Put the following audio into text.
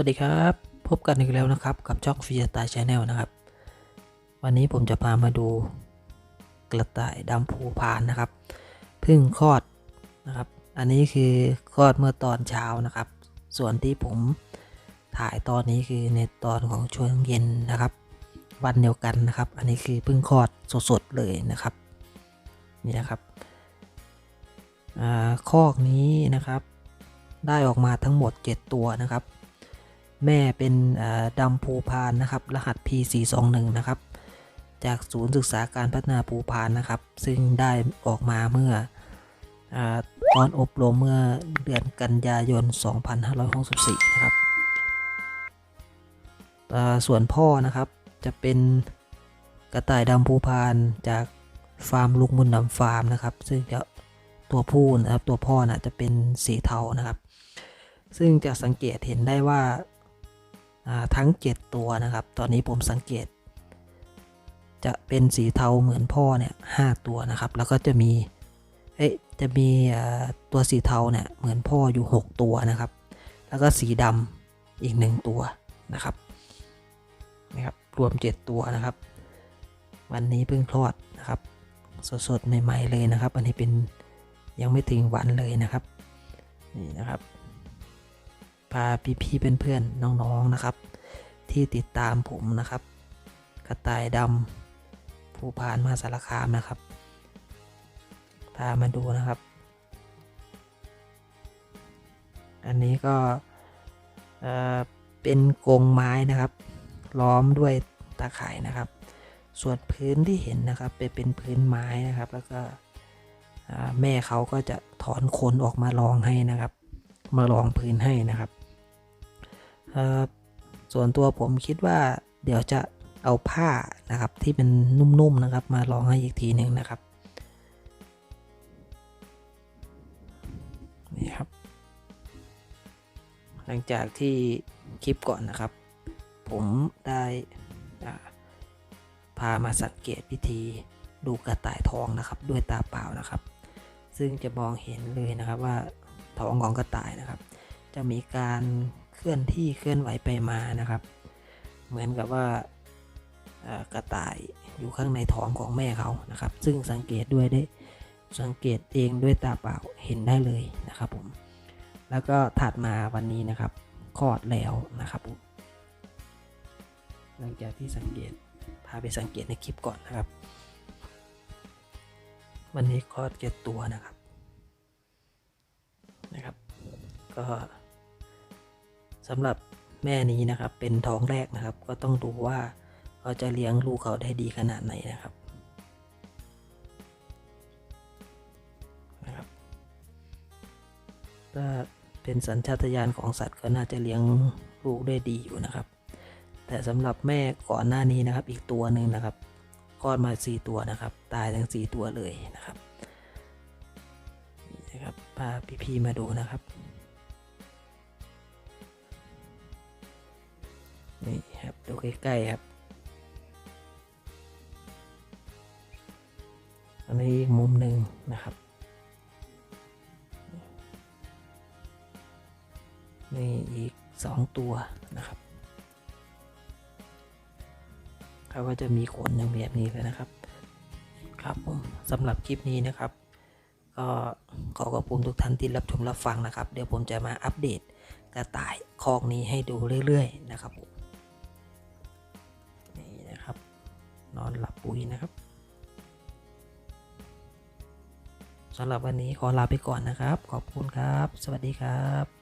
วัสดีครับ พบกันอีกแล้วนะครับ กับช่องฟีสตล์ชาแนลนะครับ วันนี้ผมจะพามาดูกระต่ายดำภูพานนะครับเพิ่งคลอดนะครับ อันนี้คือคลอดเมื่อตอนเช้านะครับ ส่วนที่ผมถ่ายตอนนี้คือในตอนของช่วงเย็นนะครับ วันเดียวกันนะครับ อันนี้คือเพิ่งคลอดสดๆเลยนะครับนี่นะครับอ่าคอกนี้นะครับ ได้ออกมาทั้งหมด 7 ตัวนะครับ แม่เป็นดำภูพานนะครับ รหัส P421 นะครับ จากศูนย์ศึกษาการพัฒนาภูพานนะครับ ซึ่งได้ออกมาเมื่ออตอนอบรมเมื่อเดือนกันยายน 2564 นะครับอ่าส่วนพ่อนะครับจะเป็นกระต่ายดำภูพานจากฟาร์มลุกมุนดำฟาร์มนะครับ ซึ่งจะตัวผู้นะครับตัวพ่อนะจะเป็นสีเทานะครับ ซึ่งจะสังเกตเห็นได้ว่า ทั้ง 7 ตัวนะครับ ตอนนี้ผมสังเกต จะเป็นสีเทาเหมือนพ่อเนี่ยหตัวนะครับ แล้วก็จะมี เอ๊ะ จะมีตัวสีเทาเนี่ยเหมือนพ่ออยู่ 6 ตัวนะครับ แล้วก็สีดำอีก 1 ตัวนะครับ นะครับ รวม 7 ตัวนะครับ วันนี้เพิ่งคลอดนะครับ สดๆใหม่ ๆ เลยนะครับ อันนี้เป็นยังไม่ถึงวันเลยนะครับ นี่นะครับ พาพี่ๆเพื่อนๆน้องๆนะครับ ที่ติดตามผมนะครับ กระต่ายดำผู้พานมาสารคามนะครับ พามาดูนะครับ อันนี้ก็เเป็นกรงไม้นะครับ ล้อมด้วยตาข่ายนะครับ ส่วนพื้นที่เห็นนะครับเป็นเป็นพื้นไม้นะครับ แล้วก็แม่เขาก็จะถอนขนออกมาลองให้นะครับ มาลองพื้นให้นะครับ ส่วนตัวผมคิดว่าเดี๋ยวจะเอาผ้านะครับที่เป็นนุ่มๆนะครับ มาลองให้อีกทีหนึ่งนะครับนี่ครับ หลังจากที่คลิปก่อนนะครับ ผมได้พามาสังเกตวิธีดูกระต่ายทองนะครับ ด้วยตาเปล่านะครับ ซึ่งจะมองเห็นเลยนะครับว่าท้องของกระต่ายนะครับ จะมีการ เคลื่อนที่เคลื่อนไหวไปมานะครับ เหมือนกับว่ากระต่ายอยู่ข้างในท้องของแม่เขานะครับ ซึ่งสังเกตด้วยได้สังเกตเองด้วยตาเปล่าเห็นได้เลยนะครับผมแล้วก็ถัดมาวันนี้นะครับคลอดแล้วนะครับผมหลังจากที่สังเกตพาไปสังเกตในคลิปก่อนนะครับ วันนี้คลอดเจ็ดตัวนะครับนะครับ ก็ สำหรับแม่นี้นะครับ เป็นท้องแรกนะครับ ก็ต้องดูว่าเขาจะเลี้ยงลูกเขาได้ดีขนาดไหนนะครับนะครับ ถ้าเป็นสัญชาตญาณของสัตว์ก็น่าจะเลี้ยงลูกได้ดีอยู่นะครับ แต่สำหรับแม่ก่อนหน้านี้นะครับ อีกตัวหนึ่งนะครับคลอดมาสี่ตัวนะครับ ตายทั้งสี่ตัวเลยนะครับนี่นะครับพาพี่ๆมาดูนะครับ ใกล้ๆครับอันนี้อีกมุมหนึ่งนะครับ นี่อีกสองตัวนะครับเขาก็จะมีขนอย่างแบบนี้เลยนะครับ ครับผมสำหรับคลิปนี้นะครับ ก็ขอขอบคุณทุกท่านที่รับชมรับฟังนะครับ เดี๋ยวผมจะมาอัปเดตกระต่ายคอกนี้ให้ดูเรื่อย ๆ นะครับผม นอนหลับปุ๋ยนะครับสำหรับวันนี้ขอลาไปก่อนนะครับ ขอบคุณครับ สวัสดีครับ